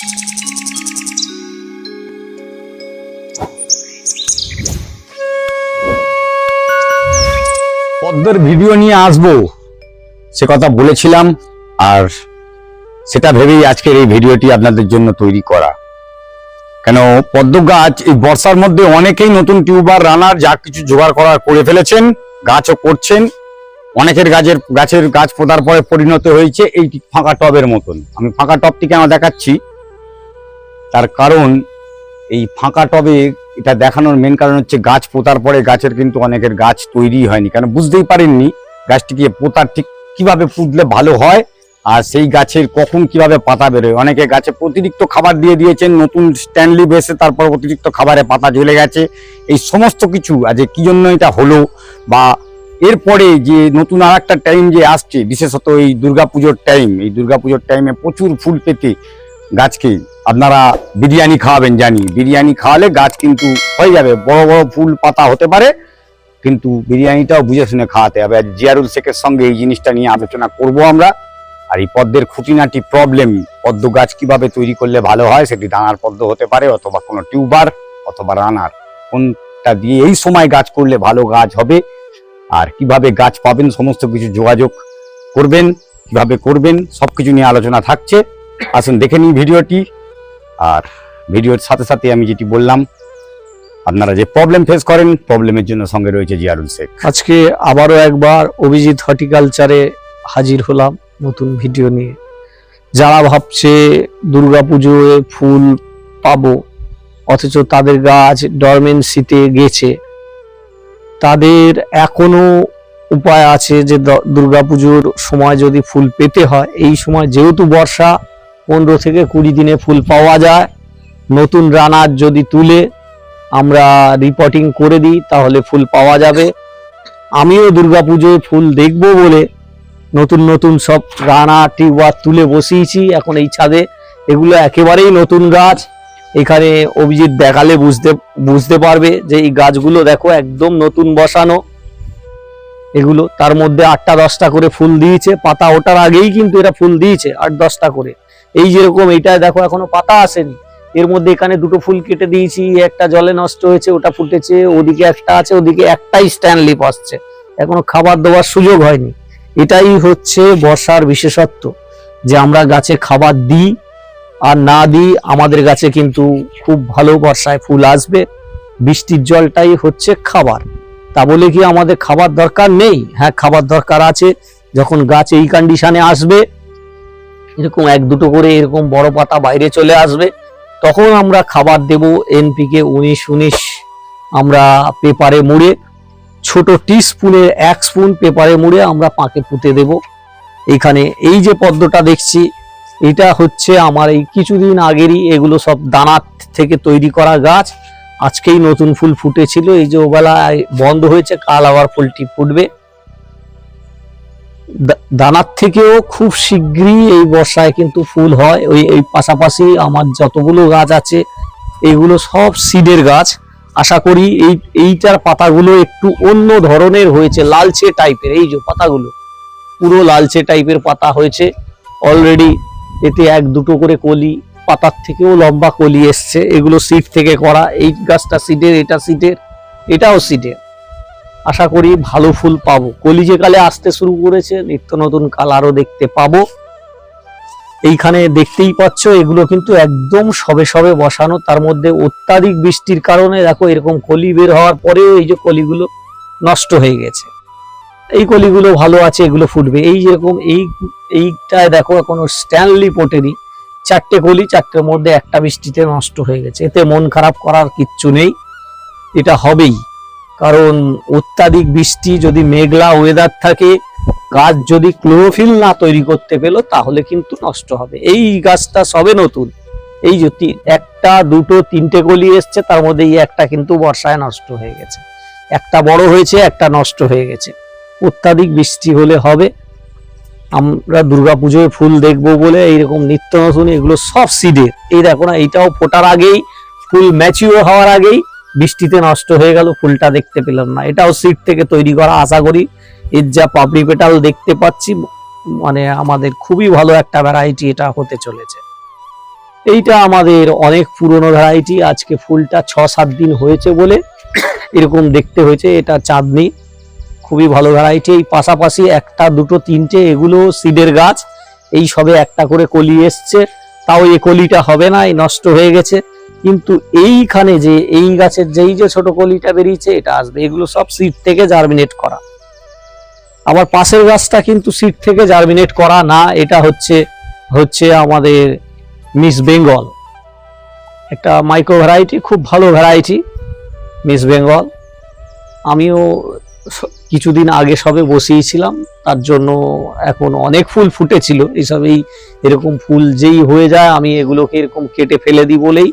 পদ্মের ভিডিও নিয়ে আসব। সে কথা বলেছিলাম আর সেটা ভেবেই আজকের এই ভিডিওটি আপনাদের জন্য তৈরি করা। কেন, পদ্ম গাছ এই বর্ষার মধ্যে অনেকেই নতুন টিউবার, রানার, যা কিছু জোগাড় করার করে ফেলেছেন, গাছও করছেন। অনেকের গাছের গাছের গাছ পোতার পরে পরিণত হয়েছে এই ফাঁকা টবের মতন। আমি ফাঁকা টবটিকে আমার দেখাচ্ছি। তার কারণ এই ফাঁকা টবে এটা দেখানোর মেন কারণ হচ্ছে গাছ পোতার পরে গাছের কিন্তু অনেকের গাছ তৈরি হয়নি। কেন বুঝতেই পারেননি গাছটিকে পোতার ঠিক কীভাবে পুঁতলে ভালো হয় আর সেই গাছের কখন কীভাবে পাতা বেরোয়। অনেকে গাছে অতিরিক্ত খাবার দিয়ে দিয়েছেন, নতুন স্ট্যান্ডলি বেসে তারপর অতিরিক্ত খাবারে পাতা ঝুলে গেছে। এই সমস্ত কিছু আজ কি জন্য এটা হলো বা এরপরে যে নতুন আর একটা টাইম যে আসছে, বিশেষত এই দুর্গাপুজোর টাইম এই দুর্গাপুজোর টাইমে প্রচুর ফুল পেতে গাছকে আপনারা বিরিয়ানি খাওয়াবেন, জানি। বিরিয়ানি খাওয়ালে গাছ কিন্তু হয়ে যাবে। বড় বড় ফুল পাতা হতে পারে, কিন্তু বিরিয়ানিটাও বুঝে শুনে খাওয়াতে হবে। আর জিয়ারুল শেখের সঙ্গে এই জিনিসটা নিয়ে আলোচনা করব আমরা। আর এই পদ্মের খুঁটিনাটি প্রবলেম পদ্ম গাছ কীভাবে তৈরি করলে ভালো হয়, সেটি দানার পদ্ম হতে পারে, অথবা কোনো টিউবার, অথবা রানার। কোনটা দিয়ে এই সময় গাছ করলে ভালো গাছ হবে, আর কীভাবে গাছ পাবেন, সমস্ত কিছু যোগাযোগ করবেন, কীভাবে করবেন, সবকিছু নিয়ে আলোচনা থাকছে। আসুন, দেখে নিই ভিডিওটি। আর ভিডিওর সাথে সাথে আমি যেটি বললাম, আপনারা যে প্রবলেম ফেস করেন প্রবলেমের জন্য সঙ্গে রয়েছে জিয়ারুল শেখ। আজকে আবারও একবার অভিজিৎ হর্টিকালচারে হাজির হলাম নতুন ভিডিও নিয়ে। যারা ভাবছে দুর্গাপুজোয় ফুল পাবো, অথচ তাদের গাছ ডরমেন্সিতে গেছে, তাদের এখনও উপায় আছে যে দুর্গাপুজোর সময় যদি ফুল পেতে হয়, এই সময় যেহেতু বর্ষা পনেরো থেকে কুড়ি দিনে ফুল পাওয়া যায়। নতুন রানার যদি তুলে আমরা রিপোর্টিং করে দিই, তাহলে ফুল পাওয়া যাবে। আমিও দুর্গা দুর্গাপুজোয় ফুল দেখব বলে নতুন নতুন সব রানা টিউবার তুলে বসিয়েছি। এখন এই ছাদে এগুলো একেবারেই নতুন গাছ। এখানে অভিজিৎ দেখালে বুঝতে বুঝতে পারবে যে এই গাছগুলো দেখো একদম নতুন বসানো। এগুলো তার মধ্যে আটটা দশটা করে ফুল দিয়েছে। পাতা ওঠার আগেই কিন্তু এরা ফুল দিয়েছে, আট দশটা করে। এই যেরকম এইটা দেখো এখনও পাতা আসেনি। এর মধ্যে এখানে দুটো ফুল কেটে দিয়েছি, একটা জলে নষ্ট হয়েছে, ওটা ফুটেছে, ওদিকে একটা আছে, ওদিকে একটাই স্ট্যান্ড লিপ আসছে। এখনও খাবার দেওয়ার সুযোগ হয়নি। এটাই হচ্ছে বর্ষার বিশেষত্ব, যে আমরা গাছে খাবার দিই আর না দিই, আমাদের গাছে কিন্তু খুব ভালো বর্ষায় ফুল আসবে। বৃষ্টির জলটাই হচ্ছে খাবার। তা বলে কি আমাদের খাবার দরকার নেই? হ্যাঁ খাবার দরকার আছে। যখন গাছ এই কন্ডিশনে আসবে এরকম এক দুটো করে এরকম বড় পাতা বাইরে চলে আসবে, তখন আমরা খাবার দেব এনপিকে উনিশ উনিশ। আমরা পেপারে মুড়ে, ছোট টি স্পুনের এক স্পুন পেপারে মুড়ে আমরা পাকে পুঁতে দেব। এইখানে এই যে পদ্মটা দেখছি, এটা হচ্ছে আমার এই কিছুদিন আগেরই এগুলো সব দানার থেকে তৈরি করা গাছ। আজকেই নতুন ফুল ফুটেছিল, এই যে ওবেলা বন্ধ হয়েছে, কাল আবার ফুলটি ফুটবে। দানার থেকেও খুব শীঘ্রই এই বর্ষায় কিন্তু ফুল হয়। ওই, এই পাশাপাশি আমার যতগুলো গাছ আছে, এগুলো সব সিডের গাছ। আশা করি এই, এইটার পাতাগুলো একটু অন্য ধরনের হয়েছে, লালচে টাইপের। এই যে পাতাগুলো, পুরো লালচে টাইপের পাতা হয়েছে। অলরেডি এতে এক দুটো করে কলি, পাতার থেকেও লম্বা কলি এসছে। এগুলো সিড থেকে করা, এই গাছটা সিডের, এটা সিডের, এটাও সিডের। আশা করি ভালো ফুল পাবো। কলি যে কালে আসতে শুরু করেছে, নিত্য নতুন কালারও দেখতে পাবো। এইখানে দেখতেই পাচ্ছ, এগুলো কিন্তু একদম সবে সবে বসানো। তার মধ্যে অত্যাধিক বৃষ্টির কারণে দেখো এরকম কলি বের হওয়ার পরেও এই যে কলিগুলো নষ্ট হয়ে গেছে। এই কলিগুলো ভালো আছে, এগুলো ফুটবে। এই যেরকম এই, এইটায় দেখো এখনও স্ট্যানলি পোটেনি চারটে কলি, চারটের মধ্যে একটা বৃষ্টিতে নষ্ট হয়ে গেছে। এতে মন খারাপ করার কিচ্ছু নেই। এটা হবেই। কারণ অত্যাধিক বৃষ্টি যদি মেঘলা ওয়েদার থাকে, গাছ যদি ক্লোরোফিল না তৈরি করতে পেল, তাহলে কিন্তু নষ্ট হবে। এই গাছটা সবে নতুন। এই যে একটা, দুটো, তিনটে কলি এসছে, তার মধ্যে এই একটা কিন্তু বর্ষায় নষ্ট হয়ে গেছে। একটা বড় হয়েছে, একটা নষ্ট হয়ে গেছে। অত্যাধিক বৃষ্টি হলে হবে। আমরা দুর্গাপুজোয় ফুল দেখব বলে এইরকম নিত্য নতুন এগুলো সব সিডের এই দেখো না, এইটাও ফোটার আগেই, ফুল ম্যাচিওর হওয়ার আগেই বৃষ্টিতে নষ্ট হয়ে গেল, ফুলটা দেখতে পেলাম না। এটাও সিড থেকে তৈরি করা, আশা করি এর যা পাপড়ি পেটাল দেখতে পাচ্ছি মানে আমাদের খুবই ভালো একটা ভ্যারাইটি এটা হতে চলেছে। এইটা আমাদের অনেক পুরনো ভ্যারাইটি আজকে ফুলটা ছ সাত দিন হয়েছে বলে এরকম দেখতে হয়েছে, এটা চাঁদনি। খুবই ভালো ভ্যারাইটি এই পাশাপাশি একটা, দুটো, তিনটে, এগুলো সিডের গাছ, এই সবে একটা করে কলি এসছে, তাও এই কলিটা হবে না, এই নষ্ট হয়ে গেছে। কিন্তু এইখানে যে, এই গাছের যেই যে ছোট কলিটা বেরিয়েছে, এটা আসবে। এগুলো সব সিড থেকে জার্মিনেট করা। আবার পাশের গাছটা কিন্তু সিড থেকে জার্মিনেট করা না, এটা হচ্ছে হচ্ছে আমাদের মিস বেঙ্গল একটা মাইক্রো ভ্যারাইটি খুব ভালো ভ্যারাইটি মিস বেঙ্গল আমিও কিছুদিন আগে সবে বসিয়েছিলাম, তার জন্য এখন অনেক ফুল ফুটেছিল। এইসবেই এরকম ফুল যেই হয়ে যায়, আমি এগুলোকে এরকম কেটে ফেলে দিই বলেই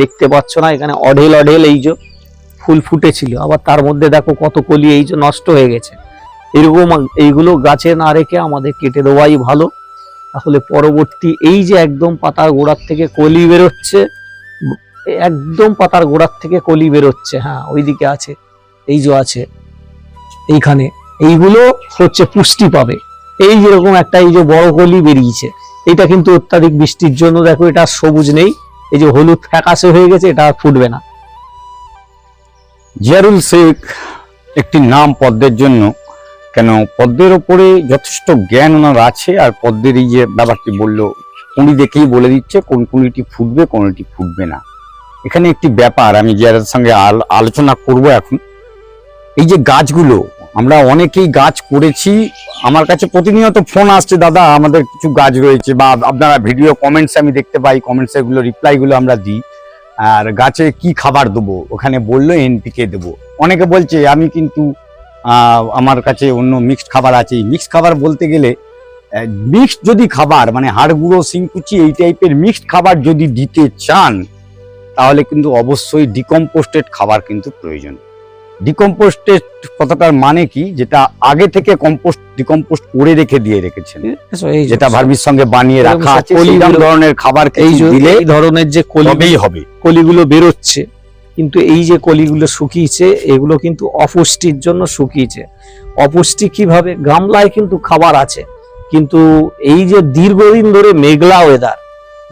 দেখতে পাচ্ছ না, এখানে অঢেল অঢেল এই যে ফুল ফুটেছিল। আবার তার মধ্যে দেখো কত কলি এই যে নষ্ট হয়ে গেছে। এরকম এইগুলো গাছে না রেখে আমাদের কেটে দেওয়াই ভালো। তাহলে পরবর্তী এই যে একদম পাতার গোড়ার থেকে কলি বেরোচ্ছে, একদম পাতার গোড়ার থেকে কলি বেরোচ্ছে হ্যাঁ ওইদিকে আছে, এই যে আছে, এইখানে। এইগুলো হচ্ছে পুষ্টি পাবে। এই যেরকম একটা এই যে বড় কলি বেরিয়েছে, এটা কিন্তু অত্যাধিক বৃষ্টির জন্য দেখো এটা সবুজ নেই। এই যে হলুদ ফ্যাকাশে হয়ে গেছে, এটা ফুটবে না। জিয়ারুল শেখ একটি নাম পদ্মের জন্য, কেন পদ্মের ওপরে যথেষ্ট জ্ঞান ওনার আছে, আর পদ্মের এই যে ব্যাপারটি বলল, উনি দেখেই বলে দিচ্ছে কোন কোনটি ফুটবে কোনটি ফুটবে না। এখানে একটি ব্যাপার, আমি জিয়ারের সঙ্গে আল- আলোচনা করব এখন। এই যে গাছগুলো আমরা অনেকেই গাছ করেছি। আমার কাছে প্রতিনিয়ত ফোন আসছে, দাদা, আমাদের কিছু গাছ রয়েছে বা আপনারা ভিডিও কমেন্টস আমি দেখতে পাই কমেন্টস এগুলো রিপ্লাইগুলো আমরা দিই। আর গাছে কি খাবার দেবো? ওখানে বলল এনপিকে দেবো। অনেকে বলছে, আমি কিন্তু আমার কাছে অন্য মিক্সড খাবার আছে। মিক্সড খাবার বলতে গেলে মিক্সড যদি খাবার মানে হাড় গুঁড়ো সিংকুচি এই টাইপের মিক্সড খাবার যদি দিতে চান, তাহলে কিন্তু অবশ্যই ডিকম্পোস্টেড খাবার কিন্তু প্রয়োজন। ডিকম্পোস্টেড কথাটার মানে কি? যেটা আগে থেকে কম্পোস্ট ডিকম্পোস্ট করে রেখে দিয়ে রেখেছেন। যেটা ভার্মির সঙ্গে বানিয়ে রাখা আছে ধরনের খাবার এই দিলে এই ধরনের যে কলিবেই হবে। কলিগুলো বেরোচ্ছে কিন্তু এই যে কলিগুলো শুকিয়েছে এগুলো কিন্তু অপুষ্টির জন্য শুকিয়েছে। অপুষ্টি কীভাবে? গামলায় কিন্তু খাবার আছে কিন্তু এই যে দীর্ঘদিন ধরে মেঘলা ওয়েদার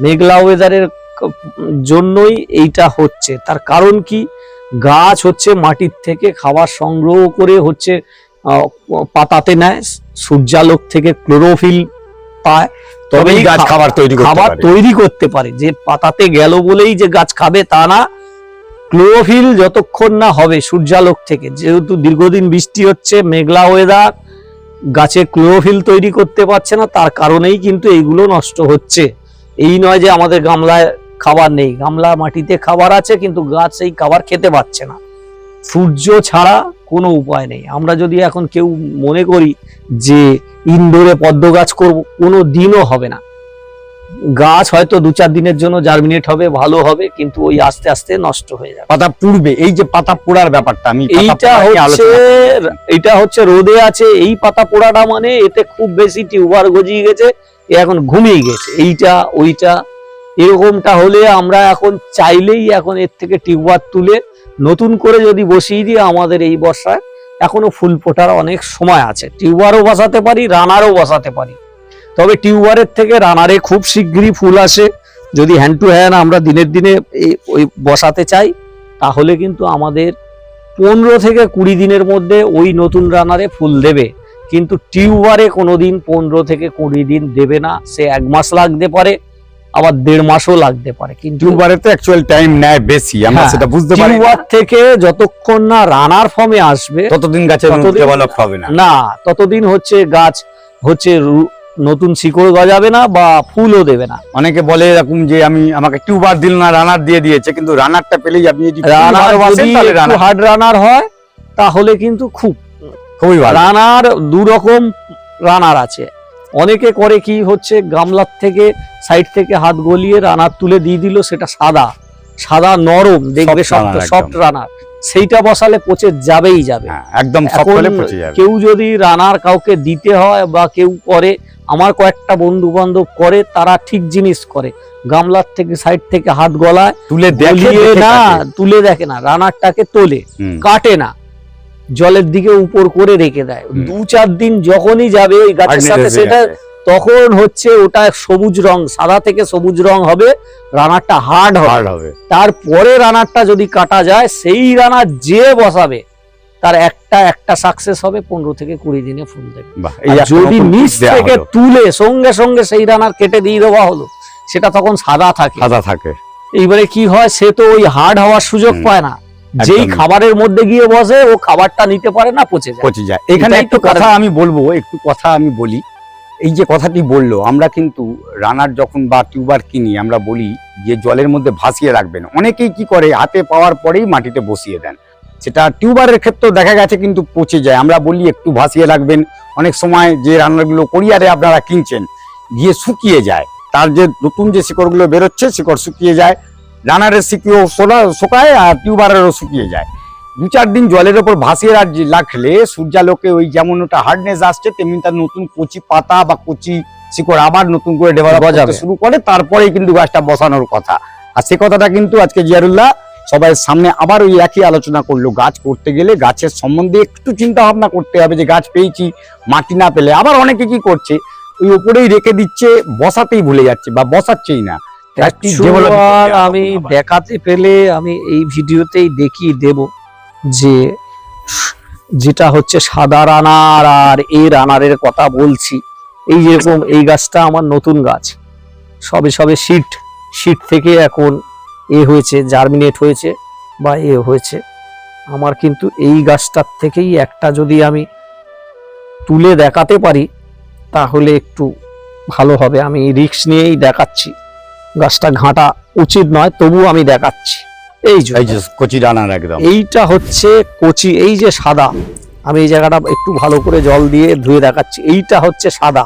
মেঘলা ওয়েদারের জন্যই এইটা হচ্ছে। তার কারণ কি? গাছ হচ্ছে মাটির থেকে খাবার সংগ্রহ করে হচ্ছে পাতাতে নেয় সূর্যালোক থেকে ক্লোরোফিল পায়। তবেই গাছ খাবার তৈরি খাবার তৈরি করতে পারে। যে পাতাতে গেল বলেই যে গাছ খাবে তা না। ক্লোরোফিল যতক্ষণ না হবে সূর্যালোক থেকে যেহেতু দীর্ঘদিন বৃষ্টি হচ্ছে মেঘলা ওয়েদার গাছে ক্লোরোফিল তৈরি করতে পারছে না তার কারণেই কিন্তু এইগুলো নষ্ট হচ্ছে। এই নয় যে আমাদের গামলায় খাবার নেই। গামলা মাটিতে খাবার আছে কিন্তু গাছ সেই খাবার খেতে পাচ্ছে না। সূর্য ছাড়া কোনো উপায় নেই। আমরা যদি এখন কেউ মনে করি যে ইনডোরে পদ্ম গাছ করব কোনো দিনও হবে না। গাছ হয়তো দু চার দিনের জন্য জার্মিনেট হবে ভালো হবে কিন্তু ওই আস্তে আস্তে নষ্ট হয়ে যাবে। পাতা পুড়বে। এই যে পাতা পোড়ার ব্যাপারটা আমি এইটা হচ্ছে এটা হচ্ছে রোদে আছে এই পাতা পোড়াটা মানে এতে খুব বেশি টিউবার গজিয়ে গেছে এখন ঘুমিয়ে গেছে। এইটা ওইটা এরকমটা হলে আমরা এখন চাইলেই এখন এর থেকে টিউবার তুলে নতুন করে যদি বসিয়ে দিই আমাদের এই বর্ষায় এখনও ফুল ফোটার অনেক সময় আছে। টিউবারও বসাতে পারি, রানারও বসাতে পারি। তবে টিউবারের থেকে রানারে খুব শিগগিরই ফুল আসে। যদি হ্যান্ড টু হ্যান্ড আমরা দিনের দিনে ওই বসাতে চাই, তাহলে কিন্তু আমাদের পনেরো থেকে কুড়ি দিনের মধ্যে ওই নতুন রানারে ফুল দেবে। কিন্তু টিউবারে কোনোদিন পনেরো থেকে কুড়ি দিন দেবে না। সে এক মাস লাগতে পারে। আবার দেড় মাসও লাগতে পারে কিন্তু টিউবারে তো অ্যাকচুয়াল টাইম নেয় বেশি আমরা হ্যাঁ, সেটা বুঝতে পারি। টিউবার থেকে যতক্ষণ না রানার ফর্মে আসবে ততদিন গাছের ডেভেলপ হবে না। না ততদিন হচ্ছে গাছ হচ্ছে নতুন শিকড় গজাবে না বা ফুলও দেবে না। অনেকে বলে এরকম যে আমি আমাকে টিউবার দিল না রানার দিয়ে দিয়েছে কিন্তু রানারটা পেলেই আপনি যদি রানার হার্ড রানার হয় তাহলে কিন্তু খুব খুবই ভালো। রানার দু রকম রানার আছে। অনেকে করে কি হচ্ছে গামলার থেকে সাইড থেকে হাত গলিয়ে রানার তুলে দিয়ে দিল সেটা সাদা। সাদা নরম দেখবে সফট রানার সেইটা বসালে পচে যাবেই যাবে। হ্যাঁ, একদম কেউ যদি রানার কাউকে দিতে হয় বা কেউ করে আমার কয়েকটা বন্ধু বান্ধব করে তারা ঠিক জিনিস করে। গামলার থেকে সাইড থেকে হাত গলায় তুলে দেখে না তুলে দেখে না রানারটাকে তোলে। কাটে না। জলের দিকে উপর করে রেখে দেয়। দু চার দিন যখনই যাবে ওই গাছের সাথে সেটা তখন হচ্ছে ওটা সবুজ রং সাদা থেকে সবুজ রং হবে রানারটা হার্ড হার্ড হবে। তারপরে রানারটা যদি কাটা যায় সেই রানার যে বসাবে তার একটা একটা সাকসেস হবে পনেরো থেকে কুড়ি দিনে ফুল দেবে। যদি নিচ থেকে তুলে সঙ্গে সঙ্গে সেই রানার কেটে দিয়ে দেওয়া হলো সেটা তখন সাদা থাকে। সাদা থাকে। এইবারে কি হয় সে তো ওই হার্ড হওয়ার সুযোগ পায় না। যেই খাবারের মধ্যে গিয়ে বসে ও খাবারটা নিতে পারে না পচে যায়। পচে যায়। এখানে একটু কথা আমি বলব একটু কথা আমি বলি। এই যে কথাটি বলল আমরা কিন্তু রানার যখন বা টিউবার কিনি আমরা বলি যে জলের মধ্যে ভাসিয়ে রাখবেন। অনেকেই কি করে হাতে পাওয়ার পরেই মাটিতে বসিয়ে দেন। সেটা টিউবারের ক্ষেত্রেও দেখা গেছে কিন্তু পচে যায়। আমরা বলি একটু ভাসিয়ে রাখবেন। অনেক সময় যে রান্নাগুলো কোরিয়ারে আপনারা কিনছেন গিয়ে শুকিয়ে যায়। তার যে নতুন যে শিকড়গুলো বেরোচ্ছে শিকড় শুকিয়ে যায়। রানারের শিকড়ও সোলা শুকায় আর টিউবারেরও শুকিয়ে যায়। দু চার দিন জলের ওপর ভাসিয়ে রাখ- রাখলে সূর্যালোকে ওই যেমন ওটা হার্ডনেস আসছে তেমনি তার নতুন কচি পাতা বা কচি শিকড় আবার নতুন করে ডেভেলপ। করতে শুরু করে তারপরেই কিন্তু গাছটা বসানোর কথা। আর সে কথাটা কিন্তু আজকে জিয়ারুল্লাহ সবাই সামনে আবার ওই একই আলোচনা করল গাছ করতে গেলে গাছের সম্বন্ধে একটু চিন্তা ভাবনা করতে হবে যে গাছ পেয়েছি মাটি না পেলে। আবার অনেকে কি করছে ওই উপরেই রেখে দিচ্ছে বসাতেই ভুলে যাচ্ছে বা বসাচ্ছেই না। আমি দেখাতে পেলে আমি এই ভিডিওতেই দেখিয়ে দেব যে যেটা হচ্ছে সাদা রানার আর এই রানারের কথা বলছি। এই যেরকম এই গাছটা আমার নতুন গাছ। সবে সবে শীট শীট থেকে এখন এ হয়েছে জার্মিনেট হয়েছে বা এ হয়েছে। আমার কিন্তু এই গাছটার থেকেই একটা যদি আমি তুলে দেখাতে পারি তাহলে একটু ভালো হবে। আমি রিক্স নিয়েই দেখাচ্ছি। গাছটা ঘাঁটা উচিত নয় তবু আমি দেখাচ্ছি। এই যে কচি ডানার একদম। এইটা হচ্ছে কচি এই যে সাদা। আমি এই জায়গাটা একটু ভালো করে জল দিয়ে ধুয়ে দেখাচ্ছি। এইটা হচ্ছে সাদা।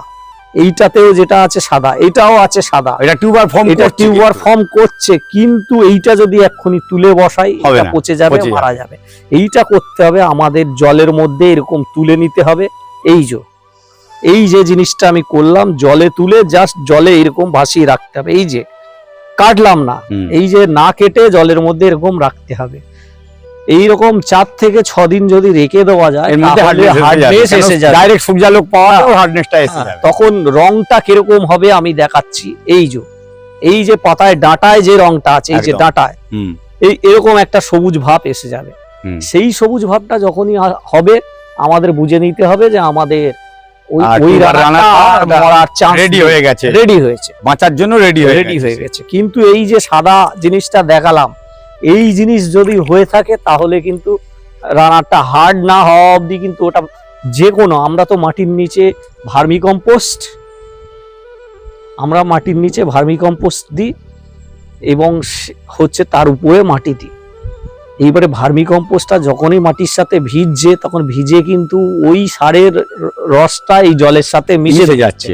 এইটাতেও যেটা আছে সাদা এটাও আছে সাদা। এটা টিউবার ফর্ম এটা টিউবার ফর্ম করছে কিন্তু এইটা যদি এক্ষুনি তুলে বসাই এটা পচে যাবে মারা যাবে। এইটা করতে হবে আমাদের জলের মধ্যে এরকম তুলে নিতে হবে। এই যে এই যে জিনিসটা আমি করলাম জলে তুলে জাস্ট জলে এরকম ভাসিয়ে রাখতে হবে। এই যে কাটলাম না। এই যে না কেটে জলের মধ্যে এরকম রাখতে হবে। এই রকম চার থেকে ছ দিন যদি রেখে দেওয়া যায় ডাইরেক্ট সূর্যালোক পাওয়া। হার্ডনেসটা এসে তখন রংটা কীরকম হবে আমি দেখাচ্ছি। এই যে এই যে পাতায় ডাঁটায় যে রংটা আছে এই যে। ডাঁটায় এই এরকম একটা সবুজ ভাব এসে যাবে। সেই সবুজ ভাবটা যখনই হবে আমাদের বুঝে নিতে হবে যে আমাদের ওই রেডি হয়ে গেছে। রেডি হয়েছে। বাঁচার জন্য রেডি হয়ে রেডি হয়ে গেছে। কিন্তু এই যে সাদা জিনিসটা দেখালাম এই জিনিস যদি হয়ে থাকে তাহলে কিন্তু রানারটা হার্ড না হওয়া অবধি কিন্তু ওটা যে কোনো আমরা তো মাটির নিচে ভার্মি কম্পোস্ট আমরা মাটির নিচে ভার্মি কম্পোস্ট দিই এবং হচ্ছে তার উপরে মাটি দিই। এইবারে ভার্মি কম্পোস্টটা যখনই মাটির সাথে ভিজছে তখন ভিজে কিন্তু ওই সারের রসটা এই জলের সাথে মিশে যাচ্ছে।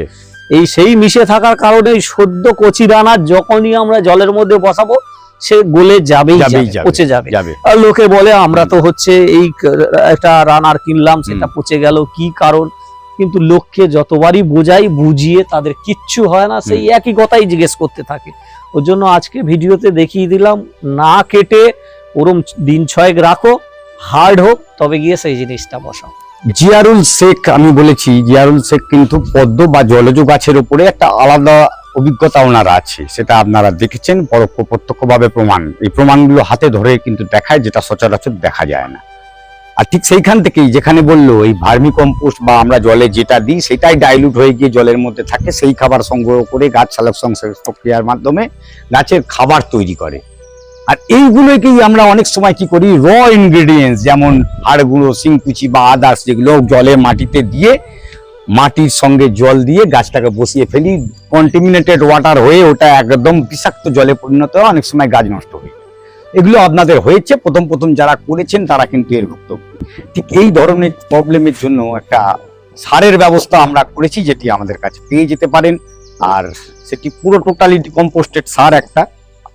এই সেই মিশে থাকার কারণে এই সদ্য কচি দানা যখনই আমরা জলের মধ্যে বসাবো সে গলে যাবেই যাবেই যাবে যাবে। পচে যাবে। আর লোকে বলে আমরা তো হচ্ছে এই একটা রানার কিনলাম সেটা পচে গেল কি কারণ? কিন্তু লোককে যতবারই বোঝাই বুঝিয়ে তাদের কিচ্ছু হয় না সেই একই কথাই জিজ্ঞেস করতে থাকে। ওর জন্য আজকে ভিডিওতে দেখিয়ে দিলাম না কেটে ওরম দিন ছয়েক রাখো হার্ড হোক, তবে গিয়ে সেই জিনিসটা বসাও। জিয়ারুল শেখ, আমি বলেছি, জিয়ারুল শেখ কিন্তু পদ্ম বা জলজ গাছের উপরে একটা আলাদা অভিজ্ঞতা ওনার আছে, সেটা আপনারা দেখেছেন পরোক্ষ প্রত্যক্ষভাবে প্রমাণ। এই প্রমাণগুলো হাতে ধরে কিন্তু দেখায়, যেটা সচরাচর দেখা যায় না। আর ঠিক সেইখান থেকেই যেখানে বলল, এই ভার্মি কম্পোস্ট বা আমরা জলে যেটা দিই, সেটাই ডাইলুট হয়ে গিয়ে জলের মধ্যে থাকে, সেই খাবার সংগ্রহ করে গাছ সালেকশন প্রক্রিয়ার মাধ্যমে গাছের খাবার তৈরি করে। আর এইগুলোকেই আমরা অনেক সময় কি করি র ইনগ্রেডিয়েন্টস যেমন হাড়গুঁড়ো, শিংকুচি বা আদার্স যেগুলো জলে মাটিতে দিয়ে মাটির সঙ্গে জল দিয়ে গাছটাকে বসিয়ে ফেলি কন্টিমিনেটেড ওয়াটার হয়ে ওটা একদম বিষাক্ত জলে পরিণত হয়, অনেক সময় গাছ নষ্ট হয়ে এগুলো আপনাদের হয়েছে, প্রথম প্রথম যারা করেছেন তারা কিন্তু এর ভুক্তভোগী ঠিক এই ধরনের প্রবলেমের জন্য একটা সারের ব্যবস্থা আমরা করেছি, যেটি আমাদের কাছে পেয়ে যেতে পারেন। আর সেটি পুরো টোটালি কম্পোস্টেড সার একটা।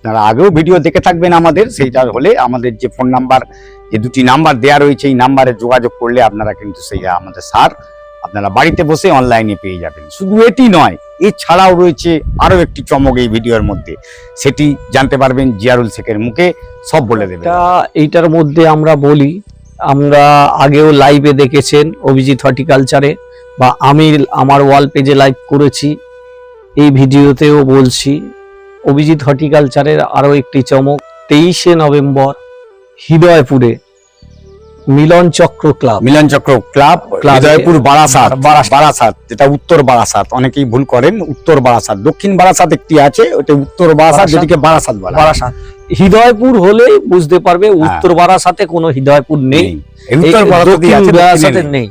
আপনারা আগেও ভিডিও দেখে থাকবেন আমাদের, সেইটা হলে আমাদের যে ফোন নাম্বার, যে দুটি নাম্বার দেয়া রয়েছে, এই নাম্বারে যোগাযোগ করলে আপনারা কিন্তু সেই, আমাদের সার আপনারা বাড়িতে বসে অনলাইনে পেয়ে যাবেন। শুধু এটি নয়, এছাড়াও রয়েছে আরও একটি চমক এই ভিডিওর মধ্যে। সেটি জানতে পারবেন জিয়ারুল শেখের মুখে, সব বলে দেবে এইটার মধ্যে আমরা বলি, আমরা আগেও লাইভে দেখেছেন অভিজিৎ হর্টিকালচারে, বা আমি আমার ওয়াল পেজে লাইভ করেছি, এই ভিডিওতেও বলছি অভিজিৎ হর্টিকালচারের আরও একটি চমক তেইশে নভেম্বর হৃদয়পুরে মিলন চক্র ক্লাব। মিলন চক্র ক্লাব হৃদয়পুর বারাসাত বারাসাত। যেটা উত্তর বারাসাত অনেকেই ভুল করেন উত্তর বারাসাত। দক্ষিণ বারাসাত একটি আছে ওটা উত্তর বারাসাত। যেটিকে বারাসাত বলা বারাসাত। হৃদয়পুর হলেই বুঝতে পারবে উত্তর বারাসাতে কোনো হৃদয়পুর নেই। উত্তর বারাসাতে। নেই।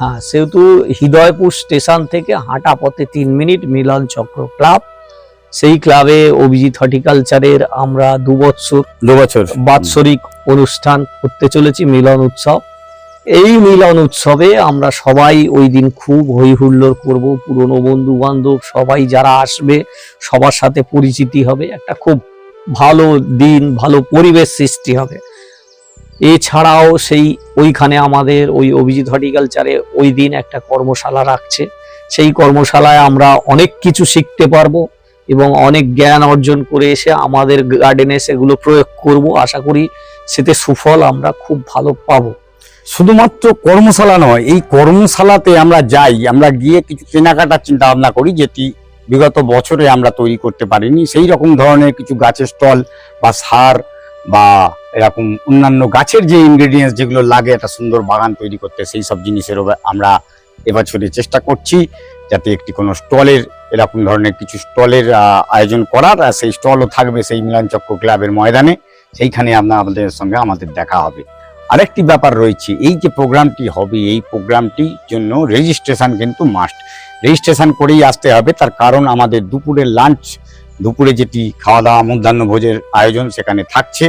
হ্যাঁ সেহেতু হৃদয়পুর স্টেশন থেকে হাঁটা পথে তিন মিনিট মিলন চক্র ক্লাব। সেই ক্লাবে অভিজিৎ হর্টিকালচারের আমরা দু বছর দু বছর বাৎসরিক অনুষ্ঠান করতে চলেছি মিলন উৎসব। এই মিলন উৎসবে আমরা সবাই ওই দিন খুব হই হুল্লোড় করব পুরনো বন্ধু বান্ধব সবাই যারা আসবে সবার সাথে পরিচিতি হবে একটা খুব ভালো দিন ভালো পরিবেশ সৃষ্টি হবে। এছাড়াও সেই ওইখানে আমাদের ওই অভিজিৎ হর্টিকালচারে ওই দিন একটা কর্মশালা রাখছে। সেই কর্মশালায় আমরা অনেক কিছু শিখতে পারব। এবং অনেক জ্ঞান অর্জন করে এসে আমাদের গার্ডেনে সেগুলো প্রয়োগ করব। আশা করি সেতে সুফল আমরা খুব ভালো পাব। শুধুমাত্র কর্মশালা নয়, এই কর্মশালাতে আমরা যাই, আমরা গিয়ে কিছু কেনাকাটার চিন্তা ভাবনা করি যেটি বিগত বছরে আমরা তৈরি করতে পারিনি। সেই রকম ধরনের কিছু গাছের স্টল বা সার বা এরকম অন্যান্য গাছের যে ইনগ্রেডিয়েন্টস যেগুলো লাগে, একটা সুন্দর বাগান তৈরি করতে সেই সব জিনিসেরও আমরা এবছরে চেষ্টা করছি, যাতে একটি কোনো স্টলের এরকম ধরনের কিছু স্টলের আয়োজন করার, আর সেই স্টলও থাকবে সেই মিলনচক্র ক্লাবের ময়দানে। সেইখানে আপনার আমাদের সঙ্গে আমাদের দেখা হবে। আরেকটি ব্যাপার রয়েছে, এই যে প্রোগ্রামটি হবে, এই প্রোগ্রামটির জন্য রেজিস্ট্রেশন কিন্তু মাস্ট রেজিস্ট্রেশন করেই আসতে হবে, তার কারণ আমাদের দুপুরের লাঞ্চ দুপুরে যেটি খাওয়া দাওয়া মধ্যাহ্ন ভোজের আয়োজন সেখানে থাকছে।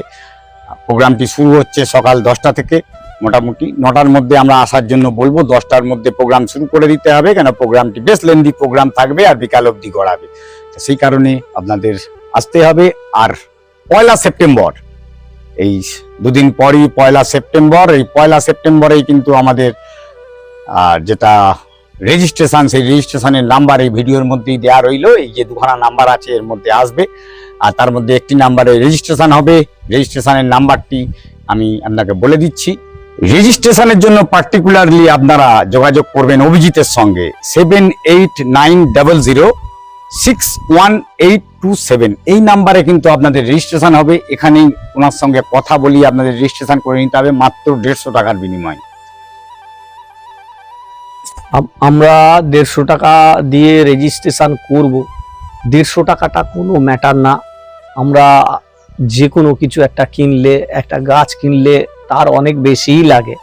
প্রোগ্রামটি শুরু হচ্ছে সকাল দশটা থেকে। মোটামুটি নটার মধ্যে আমরা আসার জন্য বলব, দশটার মধ্যে প্রোগ্রাম শুরু করে দিতে হবে, কেন প্রোগ্রামটি বেশ লেন্দি প্রোগ্রাম থাকবে আর বিকাল অবধি গড়াবে। তো সেই কারণে আপনাদের আসতে হবে। আর পয়লা সেপ্টেম্বর, এই দুদিন পরই পয়লা সেপ্টেম্বর, এই পয়লা সেপ্টেম্বরেই কিন্তু আমাদের যেটা রেজিস্ট্রেশন সেই রেজিস্ট্রেশনের নাম্বার এই ভিডিওর মধ্যেই দেওয়া রইল। এই যে দুখানা নাম্বার আছে, এর মধ্যে আসবে। আর তার মধ্যে একটি নাম্বারে রেজিস্ট্রেশন হবে। রেজিস্ট্রেশনের নাম্বারটি আমি আপনাকে বলে দিচ্ছি। রেজিস্ট্রেশনের জন্য পার্টিকুলারলি আপনারা যোগাযোগ করবেন অভিজিতের সঙ্গে seven eight nine double zero six one eight two seven এই নাম্বারে কিন্তু আপনাদের রেজিস্ট্রেশন হবে। এখানেই ওনার সঙ্গে কথা বলি, আপনাদের রেজিস্ট্রেশন করে নিতে হবে মাত্র দেড়শো টাকার বিনিময়ে। আমরা দেড়শো টাকা দিয়ে রেজিস্ট্রেশন করব। দেড়শো টাকাটা কোনো ম্যাটার না। আমরা যে কোনো কিছু একটা কিনলে, একটা গাছ কিনলে তার অনেক বেশিই লাগে।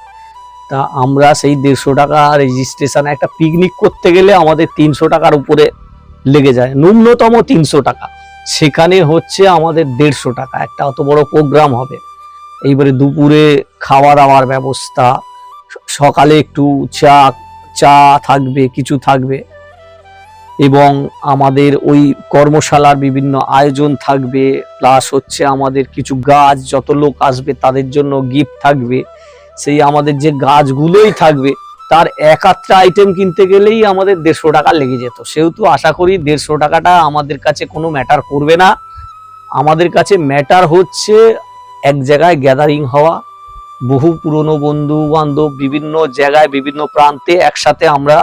তা আমরা সেই দেড়শো টাকা রেজিস্ট্রেশন একটা পিকনিক করতে গেলে আমাদের তিনশো টাকার উপরে লেগে যায়। ন্যূনতম তিনশো টাকা। সেখানে হচ্ছে আমাদের দেড়শো টাকা। একটা অত বড় প্রোগ্রাম হবে। এইবারে দুপুরে খাওয়া দাওয়ার ব্যবস্থা। সকালে একটু চা চা থাকবে, কিছু থাকবে। এবং আমাদের ওই কর্মশালার বিভিন্ন আয়োজন থাকবে প্লাস হচ্ছে আমাদের কিছু গাছ, যত লোক আসবে তাদের জন্য গিফট থাকবে। সেই আমাদের যে গাছগুলোই থাকবে, তার একাত্রা আইটেম কিনতে গেলেই আমাদের দেড়শো টাকা লেগে যেত। সেহেতু আশা করি দেড়শো টাকাটা আমাদের কাছে কোনো ম্যাটার করবে না। আমাদের কাছে ম্যাটার হচ্ছে এক জায়গায় গ্যাদারিং হওয়া। বহু পুরনো বন্ধু বান্ধব বিভিন্ন জায়গায়, বিভিন্ন প্রান্তে একসাথে আমরা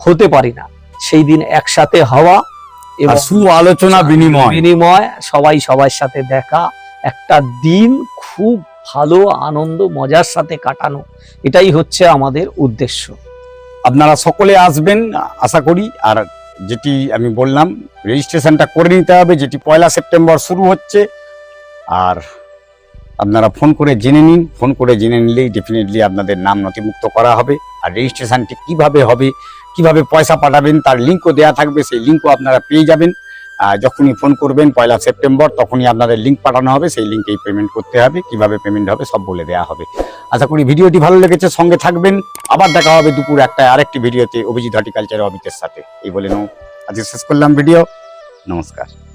হতে পারি না। সেই দিন একসাথে হওয়া এবং সু আলোচনা বিনিময়। বিনিময় সবাই সবার সাথে দেখা একটা দিন খুব ভালো আনন্দ মজার সাথে কাটানো এটাই হচ্ছে আমাদের উদ্দেশ্য। আপনারা সকলে আসবেন আশা করি আর যেটি আমি বললাম রেজিস্ট্রেশনটা করে নিতে হবে যেটি পয়লা সেপ্টেম্বর শুরু হচ্ছে আর আপনারা ফোন করে জেনে নিন ফোন করে জেনে নিলেই ডেফিনেটলি আপনাদের নাম নথিভুক্ত করা হবে আর রেজিস্ট্রেশনটি কীভাবে হবে কীভাবে পয়সা পাঠাবেন, তার লিঙ্কও দেওয়া থাকবে, সেই লিঙ্কও আপনারা পেয়ে যাবেন। যখনই ফোন করবেন, পয়লা সেপ্টেম্বর, তখনই আপনাদের লিঙ্ক পাঠানো হবে, সেই লিঙ্কেই পেমেন্ট করতে হবে, কীভাবে পেমেন্ট হবে সব বলে দেওয়া হবে। আশা করি ভিডিওটি ভালো লেগেছে, সঙ্গে থাকবেন। আবার দেখা হবে দুপুর একটা আরেকটি ভিডিওতে অভিজিৎ হর্টিকালচার অমিতের সাথে। এই বলে নো আজকে শেষ করলাম ভিডিও। নমস্কার।